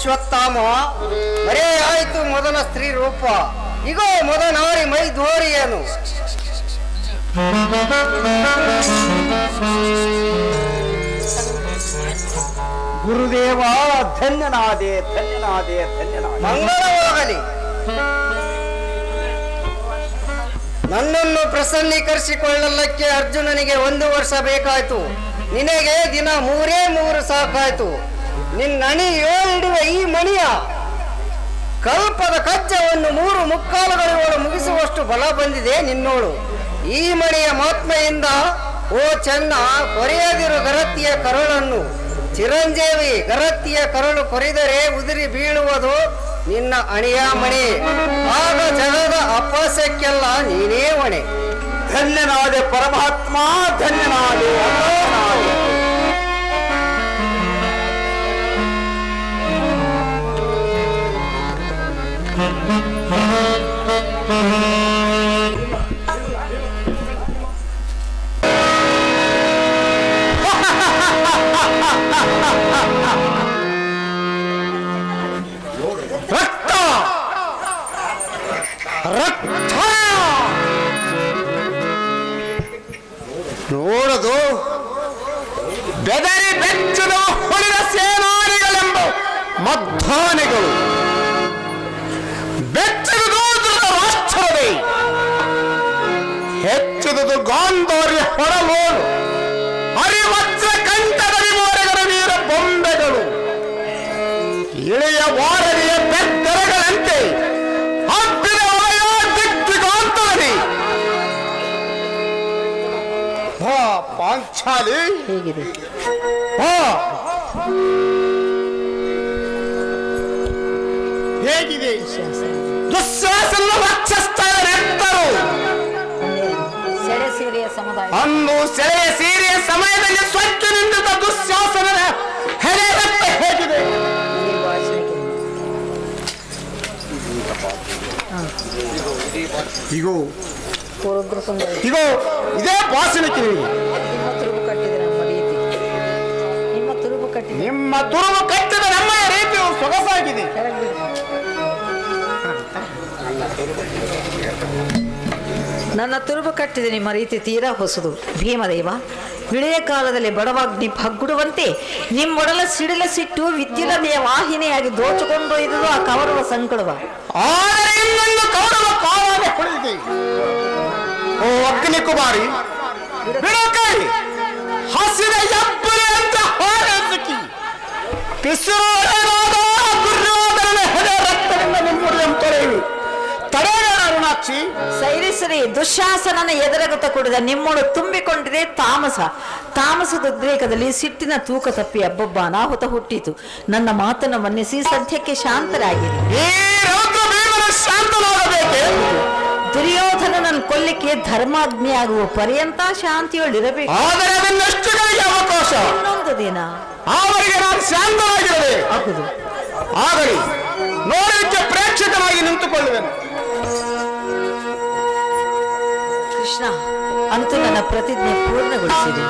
ಅಶ್ವತ್ಥಾಮ. ಮರೇ ಆಯ್ತು ಮೊದಲ ಸ್ತ್ರೀ ರೂಪ. ಇಗೋ ಮೊದಲ ನಾರಿ ಮೈ ಏನು. ಗುರುದೇವ, ಧನ್ಯನಾದೆ ಧನ್ಯನಾದೆ ಧನ್ಯನಾದೆ. ಮಂಗಳವಾಗಲಿ. ನನ್ನನ್ನು ಪ್ರಸನ್ನೀಕರಿಸಿಕೊಳ್ಳಲಿಕ್ಕೆ ಅರ್ಜುನನಿಗೆ ಒಂದು ವರ್ಷ ಬೇಕಾಯ್ತು. ನಿನಗೆ ದಿನ ಮೂರೇ ಮೂರು ಸಾಕಾಯ್ತು. ನಿನ್ನಣಿ ಏಳಿಡುವ ಈ ಮಣಿಯ ಕಲ್ಪದ ಕಜ್ಜವನ್ನು ಮೂರು ಮುಕ್ಕಾಲುಗಳಿವಳು ಮುಗಿಸುವಷ್ಟು ಬಲ ಬಂದಿದೆ ನಿನ್ನೋಳು. ಈ ಮಣಿಯ ಮಾತ್ಮೆಯಿಂದ ಓ ಚೆನ್ನ, ಕೊರೆಯದಿರು ಗರತಿಯ ಕರುಳನ್ನು, ಚಿರಂಜೀವಿ ಗರತಿಯ ಕರುಳು ಕೊರೆದರೆ ಉದುರಿ ಬೀಳುವುದು ನಿನ್ನ ಅಣಿಯ ಮಣಿ. ಆಗ ಜಗದ ಅಪಾಸಕ್ಕೆಲ್ಲ ನೀನೇ ಹೊಣೆ. ಧನ್ಯನಾದೆ ಪರಮಾತ್ಮ, ಧನ್ಯನಾದೆ ಧನ್ಯನಾದೆ. ರಕ್ತ ಗಾಂಧಾರ್ಯ ಹೊರಲೋಡು ಹರಿವಜ್ರ ಕಂಠದ ವಿಮೋರೆಗಳ ವೀರ ಬೊಂಬೆಗಳು ಇಳೆಯ ವಾರರಿಯ ಬೆತ್ತರಗಳಂತೆ ಹಬ್ಬಿದ ವಲಯ ದಿಗ್ದಿಗಾಂತರದಿ ಹಾ ಪಾಂಚಾಲಿ ಹೇಗಿದೆ ಹಾ ಹೇಗಿದೆ ದುಶ್ಯಾಸನ ವಕ್ಷಸ್ಥಳ ಸೆಳೆಯ ಸೀರೆಯ ಸಮಯದಲ್ಲಿ ಸ್ವಚ್ಛ ನಿಂತ ದುಶ್ಯಾಸನದ ಹೆಡೆಗಟ್ಟ ಹೇಗಿದೆ? ಈ ಭಾಷಣಕ್ಕೆ ಇಗೋ ಇದೇ ಭಾಷಣಕ್ಕೆ ನಿಮ್ಮ ತುರುಬು ಕಟ್ಟಿದ ನಮ್ಮ ರೀತಿ ರೀತಿಯು ಸೊಗಸಾಗಿದೆ. ನನ್ನ ತುರುಬು ಕಟ್ಟಿದೆ ನಿಮ್ಮ ರೀತಿ ತೀರಾ ಹೊಸದು. ಭೀಮದೇವ ಬಿಳಿಯ ಕಾಲದಲ್ಲಿ ಬಡವಾಗ್ನಿ ಭಗ್ಗುಡುವಂತೆ ನಿಮ್ಮೊಡಲ ಸಿಡಿಲ ಸಿಟ್ಟು ವಿದ್ಯುಲತೆಯ ವಾಹಿನಿಯಾಗಿ ದೋಚಿಕೊಂಡೊಯ್ದುದು ಆ ಕವರುವ ಸಂಕಡವ ಓ ಅಗ್ನಿ ಕುಮಾರಿ ಎಬ್ಬರೆ ಅಂತ ರಕ್ತದಿಂದ ತಡೆಯ ಅರುಣಾಕ್ಷಿ ಸೈರಿಸರಿ ದುಶ್ಯಾಸನನ ಎದುರಗುತ್ತ ಕುಡಿದ ನಿಮ್ಮೊಳು ತುಂಬಿಕೊಂಡಿದೆ ತಾಮಸ. ತಾಮಸದ ಉದ್ರೇಕದಲ್ಲಿ ಸಿಟ್ಟಿನ ತೂಕ ತಪ್ಪಿ ಅಬ್ಬಬ್ಬ ಅನಾಹುತ ಹುಟ್ಟಿತು. ನನ್ನ ಮಾತನ್ನು ಮನ್ನಿಸಿ ಸದ್ಯಕ್ಕೆ ಶಾಂತರಾಗಿರಿ. ದುರ್ಯೋಧನನನ್ನು ಕೊಲ್ಲಿಕ್ಕೆ ಧರ್ಮಾಗ್ನಿಯಾಗುವ ಪರ್ಯಂತ ಶಾಂತಿಯೊಳಿರಬೇಕು ಇನ್ನೊಂದು ದಿನ. ಆಗಲಿ. ಪ್ರೇಕ್ಷಕನಾಗಿ ನಿಂತುಕೊಳ್ಳುವೆನು. ಕೃಷ್ಣ ಅಂತೂ ನನ್ನ ಪ್ರತಿಜ್ಞೆ ಪೂರ್ಣಗೊಳಿಸಿದೆ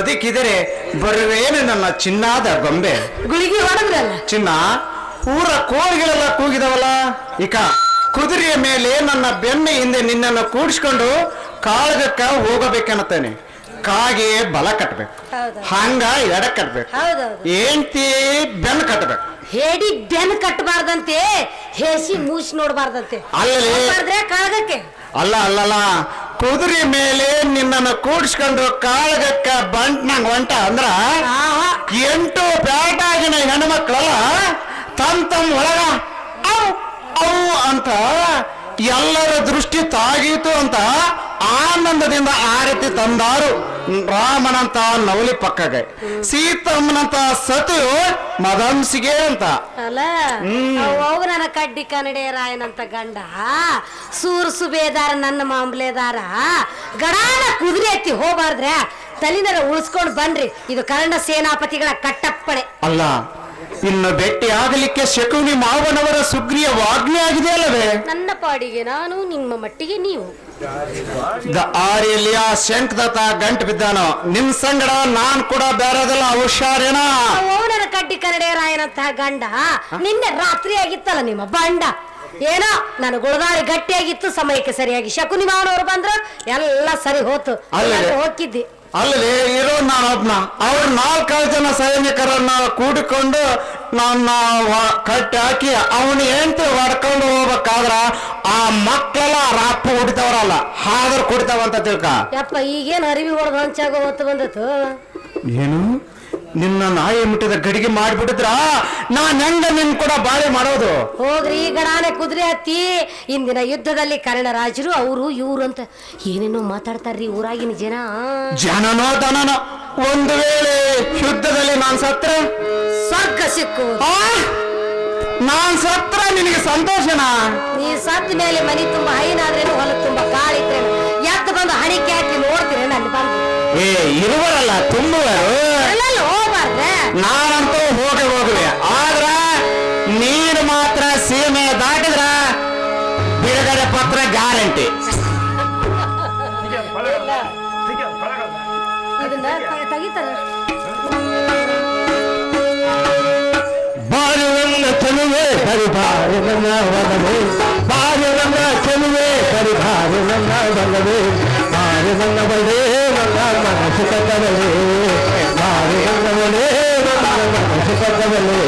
ಬದುಕಿದರೆ ಬರುವೇನು ನನ್ನ ಚಿನ್ನಾದ ಗೊಂಬೆ. ಗುಳಿಗೆ ಹೊಡೆದ್ರಲ್ಲ? ಚಿನ್ನ ಊರ ಕೋಳಿಗಳೆಲ್ಲ ಕೂಗಿದವಲ್ಲ? ಇಕ ಕುದುರೆಯ ಮೇಲೆ ನನ್ನ ಬೆನ್ನ ಹಿಂದೆ ನಿನ್ನನ್ನು ಕೂಡಿಸ್ಕೊಂಡು ಕಾಳಗಕ್ಕ ಹೋಗಬೇಕನ್ನತ್ತೇನೆ. ಕಾಗೆ ಬಲ ಕಟ್ಬೇಕು. ಹಂಗ ಎಡ ಕಟ್ಬೇಕು. ಏಂತಿ ಬೆನ್ನ ಕಟ್ಬೇಕು. ಹೇಡಿ ಬೆನ್ ಕಟ್ಟಬಾರ್ದಂತೆ ಹೇಸಿ ಮೂಸಿ ನೋಡಬಾರ್ದಂತೆ. ಅಲ್ಲ ಕಾಳಗಕ್ಕೆ. ಅಲ್ಲ ಅಲ್ಲಲ್ಲ. ಕುದುರೆ ಮೇಲೆ ನಿನ್ನನ್ನು ಕೂಡಿಸ್ಕೊಂಡು ಕಾಳಗಕ್ಕ ಬಂಟ್ನಂಗ್ ಹೊಂಟ ಅಂದ್ರ ಎಂಟು ಬ್ಯಾಟಾಗಿನ ಹೆಣ್ಮಕ್ಳಲ್ಲ ತಮ್ ತಮ್ ಒಳಗ ಅವ್ ಅವ್ ಅಂತ ಎಲ್ಲರ ದೃಷ್ಟಿ ತಾಗೀತು ಅಂತ ಆನಂದದಿಂದ ಆರತಿ ತಂದಾರು. ರಾಮನಂತ ನವಲಿ ಪಕ್ಕಗೆ. ಸೀತಮ್ಮನಂತ ಸತು ಮದಂಸಿಗೆ ಅಂತ. ಅಲ್ಲ ನನ್ನ ಕಡ್ಡಿ ಕನ್ನಡಿ ರಾಯನಂತ ಗಂಡ ಸೂರ್ ಸುಬೇದಾರ ನನ್ನ ಮಾಂಬ್ಲೇದಾರ ಗಡಾನ ಕುದುರೆ ಎತ್ತಿ ಹೋಗ್ಬಾರ್ದ್ರೆ ತಲಿನರ ಉಳಿಸ್ಕೊಂಡು ಬನ್ರಿ. ಇದು ಕನ್ನಡ ಸೇನಾಪತಿಗಳ ಕಟ್ಟಪ್ಪಣೆ. ಅಲ್ಲ ಇನ್ನು ಭೇಟಿ ಆಗಲಿಕ್ಕೆ ಶಕುನಿ ಮಾವನವರ ಸುಗ್ರಿಯ ವಾಜ್ಞೆ ಆಗಿದೆ ಅಲ್ಲವೇ? ನನ್ನ ಪಾಡಿಗೆ ನಾನು ನಿಮ್ಮ ಮಟ್ಟಿಗೆ ನೀವು. ದ ಆರ್ಯಲಿಯ ಶಂಕದತ್ತ ಗಂಟು ಬಿದ್ದಾನೋ? ನಿಮ್ ಸಂಗಡ ನಾನ್ ಕೂಡ ಬೇರೆದಲ್ಲ ಹುಷಾರೇನಾ? ಓನರ ಕಡ್ಡಿ ಕನ್ನಡ ರಾಯನಂತಹ ಗಂಡ. ನಿನ್ನೆ ರಾತ್ರಿ ಆಗಿತ್ತಲ್ಲ ನಿಮ್ಮ ಬಂಡ. ಏನೋ ನಾನು ಗುಳದಾರಿ ಗಟ್ಟಿಯಾಗಿತ್ತು ಸಮಯಕ್ಕೆ ಸರಿಯಾಗಿ ಶಕುನಿ ಮಾವನವರು ಬಂದ್ರ ಎಲ್ಲ ಸರಿ ಹೋತು. ಹೋಗಿದ್ದಿ ಅಲ್ಲದೆ ಇರೋ ನಾನೊಬ್ನ ಅವ್ರ ನಾಲ್ಕೈದು ಜನ ಸೈನಿಕರನ್ನ ಕೂಡಿಕೊಂಡು ನನ್ನ ವ- ಕಟ್ಟಿ ಹಾಕಿ ಅವನು ಹೆಂಡತಿ ಹೊಡ್ಕೊಂಡು ಹೋಗ್ಬೇಕಾದ್ರ ಆ ಮಕ್ಕಳೆಲ್ಲ ರಾಪು ಹೊಡಿತಾವ್ರಲ್ಲ ಹಾದ್ರ ಕುಡಿತಾವಂತ ತಿಳ್ಕ. ಯಪ್ಪ ಈಗೇನ್ ಅರಿವಿ ಹೊಡೆದು ಹಂಚಾಗ ಹೊತ್ತು ಬಂದತ್ತು? ಏನು? ನಿನ್ನ ನಾಯಿ ಮುಟ್ಟಿದ ಗಡಿಗೆ ಮಾಡ್ಬಿಟ್ಟಿದ್ರ? ನಾನ್ ಹೆಂಗ ನಿನ್ ಕೂಡ ಬಾಳೆ ಮಾಡೋದು. ಹೋಗ್ರಿ ಗಡಾನೆ ಕುದುರೆ ಹತ್ತಿ. ಇಂದಿನ ಯುದ್ಧದಲ್ಲಿ ಕರ್ಣರಾಜರು ರಾಜರು ಅವರು ಇವ್ರು ಅಂತ ಏನೇನೋ ಮಾತಾಡ್ತಾರ್ರಿ ಊರಾಗಿನ ಜನ. ಜನನೋ ದನನೋ. ಒಂದು ವೇಳೆ ಯುದ್ಧದಲ್ಲಿ ನಾನ್ ಸತ್ರ? ಸ್ವರ್ಗ ಸಿಕ್ಕು. ಆ? ನಾನ್ ಸತ್ರ ನಿನಗೆ ಸಂತೋಷನಾ? ನೀ ಸತ್ತ ಮೇಲೆ ಮನಿ ತುಂಬಾ ಹೈನಾದ್ರೇನು ಹೊಲ ತುಂಬಾ ಕಾಳಿದ್ರೇನು ಎದ್ದು ಬಂದು ಹಣಿಕೆ ಹಾಕಿ ನೋಡ್ತೀರೇನು ಅಲ್ಲಿ ಬಂದು. ಏ ಇರುವರಲ್ಲ ತುಂಬುವರು. ನಾನಂತೂ ಹೋಗಿ ಹೋಗುವೆ ಆದ್ರ ನೀನು ಮಾತ್ರ ಸೀಮೆ ದಾಟಿದ್ರ ಬಿಡುಗಡೆ ಪತ್ರ ಗ್ಯಾರಂಟಿ. ನನ್ನ ಚೆಲುವೆ ಪರಿಭಾರಿ ನನ್ನ ಒಲವೇ ಬಾರಿ ನನ್ನ ಚೆಲುವೆ ಪರಿಭಾರಿ ನನ್ನ ಒಲವೇ ಬಾರಿ ನನ್ನ ಬಳೆ ನನ್ನ ಮನಸ್ಸು ತಂದವಳೇ ಬಾರಿ ನನ್ನ ಬಳೆ ನನ್ನ ಮನಸ್ಸು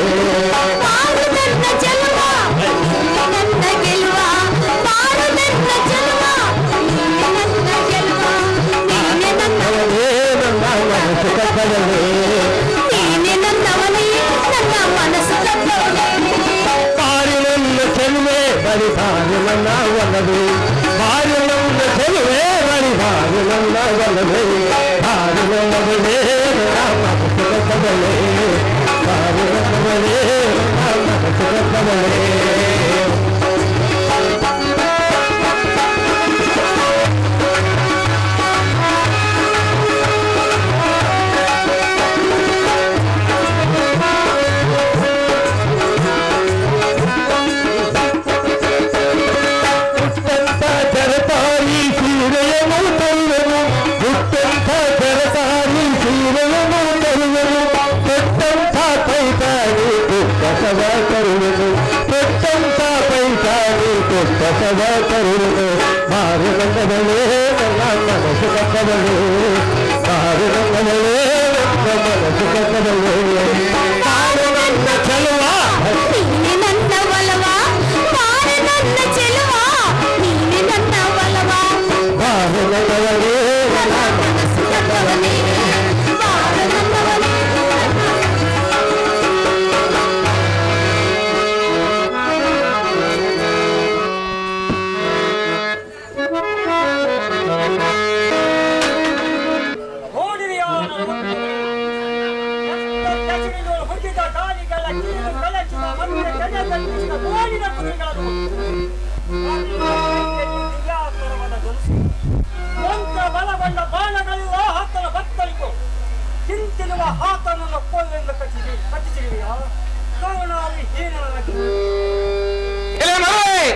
ಬಲಗೊಂಡ ಬಾಣಗಳೆಲ್ಲ ಹತ್ತನ ಬತ್ತಲಿತು ಚಿಂತಿರುವ ಹಾತನನ್ನು ಕೊಲ್ಲೆಂದು ಕಟ್ಟಿಸಿ ಕಟ್ಟಿಸಿರುವೆಯಾ ಕರುಣಾವಿ ಹೀನನಾಗಿ ಎಲೆ ಮರಳೆ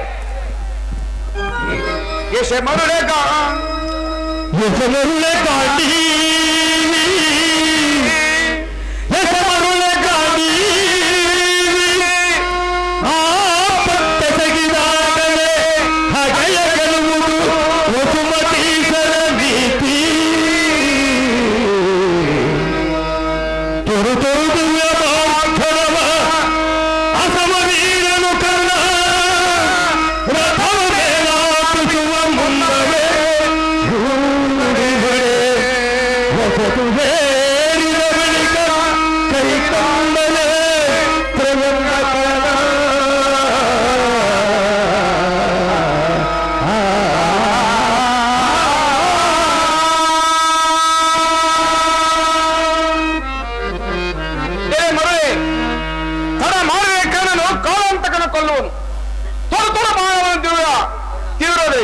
ಎಸೆ ಮರಳೆ ಗಾ ಎಸೆ ಕೊಲ್ಲುವನು ತೋರು ತೋರು ಮಾನವನ ತೀವ್ರ ತೀವ್ರದೆ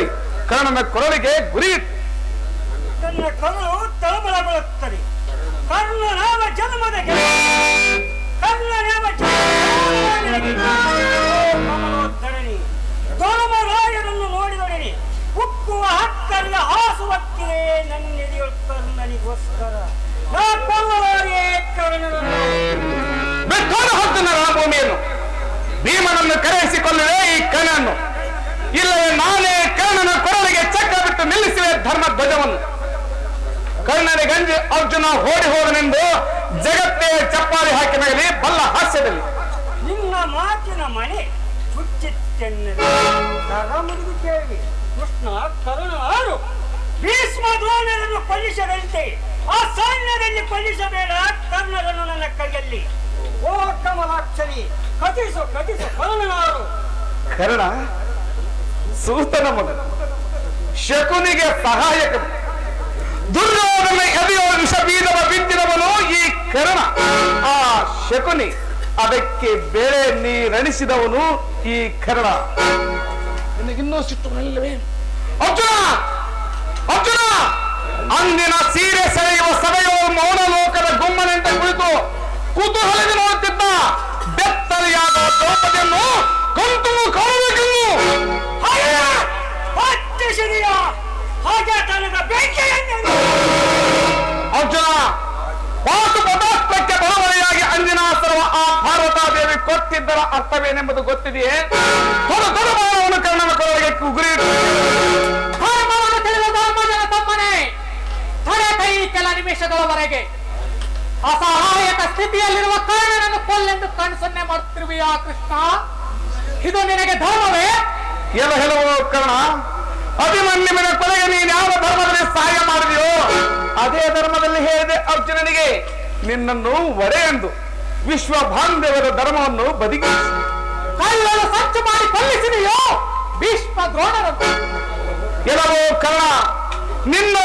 ಕರ್ಣನ ಕೊರಳಿಗೆ ಗುರಿ ತನ್ನ ಕರುಳು ತಳಮಳ ಬರುತ್ತದೆ ಕರ್ಣನಾಮ ಜನ್ಮದ ಕರ್ಣನಾಮ ಕಮಲೋದ್ಧರಣಿ, ಧರ್ಮರಾಯರನ್ನು ನೋಡಿದೊಡನೆ. ಉಕ್ಕುವ ಹಕ್ಕರಿಯ ಹಾಸುವಕ್ಕಿದೆ ನನ್ನೆದೆಯು ಕರ್ಣನಿಗೋಸ್ಕರ ನಾ ಕೊಲ್ಲಲಾರೆ ಕರ್ಣನನ್ನು ಬೆಕ್ಕಾದ ಹೊತ್ತನ ರಣಭೂಮಿಯನ್ನು ಭೀಮನನ್ನು ಕರೆಯಿಸಿಕೊಳ್ಳುವೆ ಈ ಕರ್ಣನ್ನು ಇಲ್ಲವೇ ನಾನೇ ಕರ್ಣನ ಕೊರಳಿಗೆ ಚಕ್ರ ಬಿಟ್ಟು ನಿಲ್ಲಿಸುವೆ ಧರ್ಮ ಧ್ವಜವನ್ನು ಕರ್ಣನಿಗಂಜಿ ಅರ್ಜುನ ಓಡಿ ಹೋದನೆಂದು ಜಗತ್ತೇ ಚಪ್ಪಾಳಿ ಹಾಕಿ ನಗಲಿ ಬಲ್ಲ ಹಾಸ್ಯದಲ್ಲಿ. ನಿನ್ನ ಮಾತಿನ ಮನೆ ಕೇಳಿ ಕೃಷ್ಣ ಕರುಣ ಆರು. ಭೀಷ್ಮ ದ್ರೋಣರನ್ನು ಕೊಲ್ಲಿಸದಂತೆ ಆ ಸೈನ್ಯದಲ್ಲಿ ಕೊಲ್ಲಿಸಬೇಡ ಕರ್ಣರನ್ನು ನನ್ನ ಕೈಯಲ್ಲಿ. ಓ ಕಮಲಾಕ್ಷರಿ ಕಥಿಸು ಕಥಿಸು ಕರುಣನಾರು ಕರ್ಣ ಸೂತನ ಮಗ. ಶಕುನಿಗೆ ಸಹಾಯಕ. ದುರ್ಯೋಧನ ಎದೆಯೋ ವಿಷ ಬೀದವ ಬಿದ್ದಿರವನು ಈ ಕರ್ಣ. ಆ ಶಕುನಿ ಅದಕ್ಕೆ ಬೆಳೆ ನೀರಣಿಸಿದವನು ಈ ಕರ್ಣ. ನಿನಗಿನ್ನೂ ಸಿಟ್ಟು ಅರ್ಜುನ! ಅರ್ಜುನ! ಅಂದಿನ ಸೀರೆ ಸೆಳೆಯುವ ಸಭೆಯು ಮೌನ ಲೋಕದ ಗುಮ್ಮನೆಂತ ಕುಳಿತು ಕುತೂಹಲದಿಂದ ನೋಡುತ್ತಿದ್ದ ಬೆತ್ತಲೆಯಾದ ದ್ರೌಪದಿಯನ್ನು ಕಂತು ಕಾಣಬೇಕೆಂದು. ಅರ್ಜುನ ವಾಸು ಪದಾರ್ಥಕ್ಕೆ ಬಲವರಿಯಾಗಿ ಅಂಜನಾಸ್ತ್ರವ ಆ ಪಾರ್ವತಾದೇವಿ ಕೊಟ್ಟಿದ್ದರ ಅರ್ಥವೇನೆಂಬುದು ಗೊತ್ತಿದೆಯೇ? ತೊಡ ತೊಡ ಬಾಣವನ್ನು ಕರ್ಣನ ಕೊರಳಿಗೆ ಗುರಿ ಧರ್ಮವನ್ನು ತಿಳಿದ ಧರ್ಮಜನ ತಮ್ಮನೆ, ತಡೆ ಕೈ ಕೆಲ ನಿಮಿಷಗಳವರೆಗೆ ಅಸಹಾಯಕ ಸ್ಥಿತಿಯಲ್ಲಿರುವ ಕರ್ಣನನ್ನು ಕೊಲ್ಲೆಂದು ಕಣ್ ಸನ್ನೆ ಮಾಡುತ್ತಿರುವೆಯಾ ಕೃಷ್ಣ. ಇದು ನಿನಗೆ ಧರ್ಮವೇ? ಎಲ್ಲ ಹೇಳುವ ಕರ್ಣ ಅಭಿಮನ್ಯುವಿನ ಕೊಲೆಗೆ ನೀನು ಯಾವ ಧರ್ಮದಲ್ಲಿ ಸಹಾಯ ಮಾಡಿದೆಯೋ ಅದೇ ಧರ್ಮದಲ್ಲಿ ಹೇಳಿದೆ ಅರ್ಜುನನಿಗೆ. ನಿನ್ನನ್ನು ಒಡೆ ಎಂದು ವಿಶ್ವ ಬಾಂಧವರ ಧರ್ಮವನ್ನು ಬದುಕಿಸಿ ಕಲ್ಲನ್ನು ಸಂಚು ಮಾಡಿ ಕೊಲ್ಲಿಸಿದೆಯೋ? ಭೀಷ್ಮ ದ್ರೋಣರ ಎಲ್ಲವೋ ಕರ್ಣ ನಿನ್ನ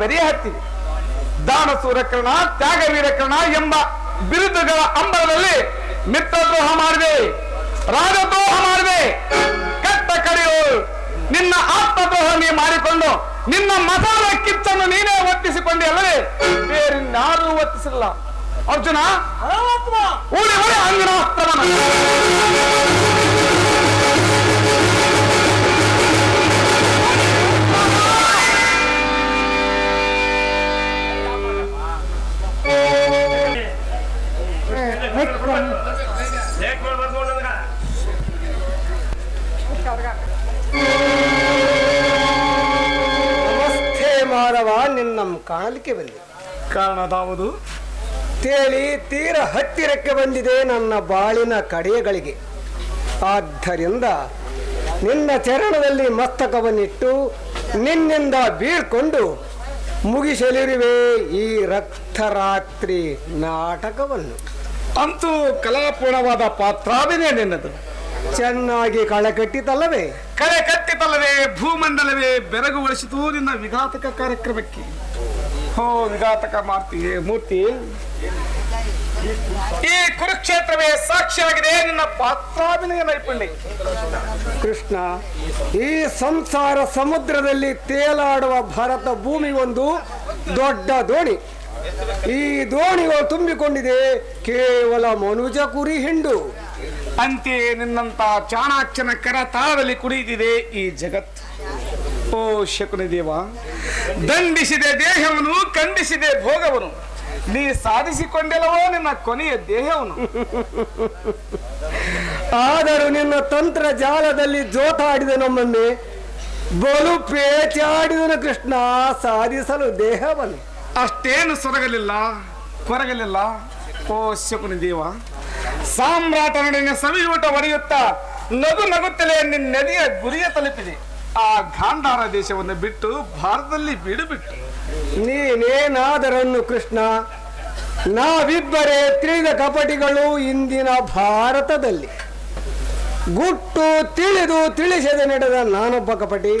ಬೆರೆಯ ಹತ್ತಿದೆ ದಾನ ಕರ್ಣ ತ್ಯಾಗ ಕರ್ಣ ಎಂಬ ಬಿರುದುಗಳ ಅಂಬರದಲ್ಲಿ ಮಿತ್ರದ್ರೋಹ ಮಾಡಿದೆ. ರಾಜದ್ರೋಹ ಮಾಡಿದೆ. ಕಟ್ಟ ಕಡೆಯು ನಿನ್ನ ಆತ್ಮದ್ರೋಹ ನೀ ಮಾಡಿಕೊಂಡು ನಿನ್ನ ಮಸಾಲ ಕಿಚ್ಚನ್ನು ನೀನೇ ಅಲ್ಲದೆ ಅಲ್ಲವೇ? ಬೇರಿನ್ಯಾರೂ ಒತ್ತಿಸಿಲ್ಲ. ಅರ್ಜುನ ಉಳಿ ಉಳಿ ಅಂಜನಾಸ್ತ್ರವನ್ನ. ಕಾಣಲಿಕ್ಕೆ ಕಾರಣ ಕಾರಣದಾವುದು ತೇಲಿ ತೀರ ಹತ್ತಿರಕ್ಕೆ ಬಂದಿದೆ ನನ್ನ ಬಾಳಿನ ಕಡೆಯಗಳಿಗೆ ಆದ್ದರಿಂದ ನಿನ್ನ ಚರಣದಲ್ಲಿ ಮಸ್ತಕವನ್ನಿಟ್ಟು ನಿನ್ನಿಂದ ಬೀಳ್ಕೊಂಡು ಮುಗಿಸಲಿರುವೆ ಈ ರಕ್ತರಾತ್ರಿ ನಾಟಕವನ್ನು. ಅಂತೂ ಕಲಾಪೂರ್ಣವಾದ ಪಾತ್ರಾಭಿನಯ ನಿನ್ನದು. ಚೆನ್ನಾಗಿ ಕಳಕಟ್ಟಿತಲ್ಲವೇ ಕಳೆ ಕಟ್ಟಿತಲ್ಲವೇ ಭೂಮಂಡಲವೇ ಬೆರಗುಗೊಳಿಸಿತು ನಿನ್ನ ವಿಘಾತಕ ಕಾರ್ಯಕ್ರಮಕ್ಕೆ. ಹೋ ವಿಘಾತಕ ಮಾಡ್ತೀಯೇ ಮೂರ್ತಿ. ಈ ಕುರುಕ್ಷೇತ್ರವೇ ಸಾಕ್ಷಿಯಾಗಿದೆ, ನಿನ್ನ ಪಾತ್ರಾಭಿನಯ ನೈಪುಣ್ಯ. ಕೃಷ್ಣ, ಈ ಸಂಸಾರ ಸಮುದ್ರದಲ್ಲಿ ತೇಲಾಡುವ ಭಾರತ ಭೂಮಿ ಒಂದು ದೊಡ್ಡ ದೋಣಿ. ಈ ದೋಣಿಗಳು ತುಂಬಿಕೊಂಡಿದೆ, ಕೇವಲ ಮನುಜ ಕುರಿ ಹಿಂಡು. ಅಂತೆಯೇ ನಿನ್ನಂತ ಚಾಣಾಕ್ಷನ ಕರ ತಾಳದಲ್ಲಿ ಕುಡಿದಿದೆ ಈ ಜಗತ್ತು. ಓ ಶಕುನಿದೇವ ದಂಡಿಸಿದೆ ದೇಹವನು ಖಂಡಿಸಿದೆ ಭೋಗವನು ನೀ ಸಾಧಿಸಿಕೊಂಡೆಲ್ಲವೋ ನಿನ್ನ ಕೊನೆಯ ದೇಹವನು ಆದರೂ ನಿನ್ನ ತಂತ್ರ ಜಾಲದಲ್ಲಿ ಜೋತಾಡಿದ ನಮ್ಮನ್ನೇ. ಬಲು ಪೇಚಾಡಿದನು ಕೃಷ್ಣ ಸಾಧಿಸಲು ದೇಹವನು ಅಷ್ಟೇನು ಸೊರಗಲಿಲ್ಲ ಕೊರಗಲಿಲ್ಲ. ಓ ಶಕುನಿ ದೇವ ಸಾಮ್ರಾಟ ನಡುವಿನ ಸವಿಯೂಟ ಒಡೆಯುತ್ತಾ ನಗು ನಗುತ್ತಲೇ ನಿನ್ನ ನದಿಯ ಗುರಿಯ ತಲುಪಿದೆ. ಆ ಗಾಂಧಾರ ದೇಶವನ್ನು ಬಿಟ್ಟು ಭಾರತದಲ್ಲಿ ಬಿಡುಬಿಟ್ಟು ನೀನೇನಾದರನ್ನು ಕೃಷ್ಣ? ನಾವಿಬ್ಬರೇ ತಿಳಿದ ಕಪಟಿಗಳು ಇಂದಿನ ಭಾರತದಲ್ಲಿ. ಗುಟ್ಟು ತಿಳಿದು ತಿಳಿಸದೆ ನಡೆದ ನಾನೊಬ್ಬ ಕಪಟಿ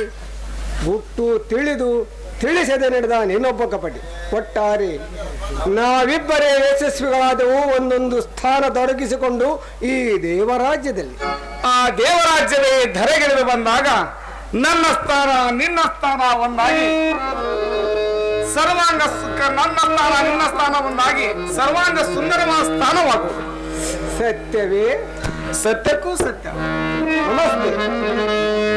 ಗುಟ್ಟು ತಿಳಿದು ತಿಳಿಸದೆ ನಡೆದ ನೀನೊಬ್ಬ ಕಪಟಿ. ಒಟ್ಟಾರೆ ನಾವಿಬ್ಬರೇ ಯಶಸ್ವಿಗಳಾದವು ಒಂದೊಂದು ಸ್ಥಾನ ತೊಡಗಿಸಿಕೊಂಡು ಈ ದೇವರಾಜ್ಯದಲ್ಲಿ. ಆ ದೇವರಾಜ್ಯವೇ ಧರೆಗಿಳಿದು ಬಂದಾಗ ನನ್ನ ಸ್ಥಾನ ನಿನ್ನ ಸ್ಥಾನ ಒಂದಾಗಿ. ಸರ್ವಾಂಗ ಸುಖ ನನ್ನ ಸ್ಥಾನ ನಿನ್ನ ಸ್ಥಾನ ಒಂದಾಗಿ. ಸರ್ವಾಂಗ ಸುಂದರವಾದ ಸ್ಥಾನವಾಗುವುದು ಸತ್ಯವೇ? ಸತ್ಯಕ್ಕೂ ಸತ್ಯ. ನಮಸ್ತೆ.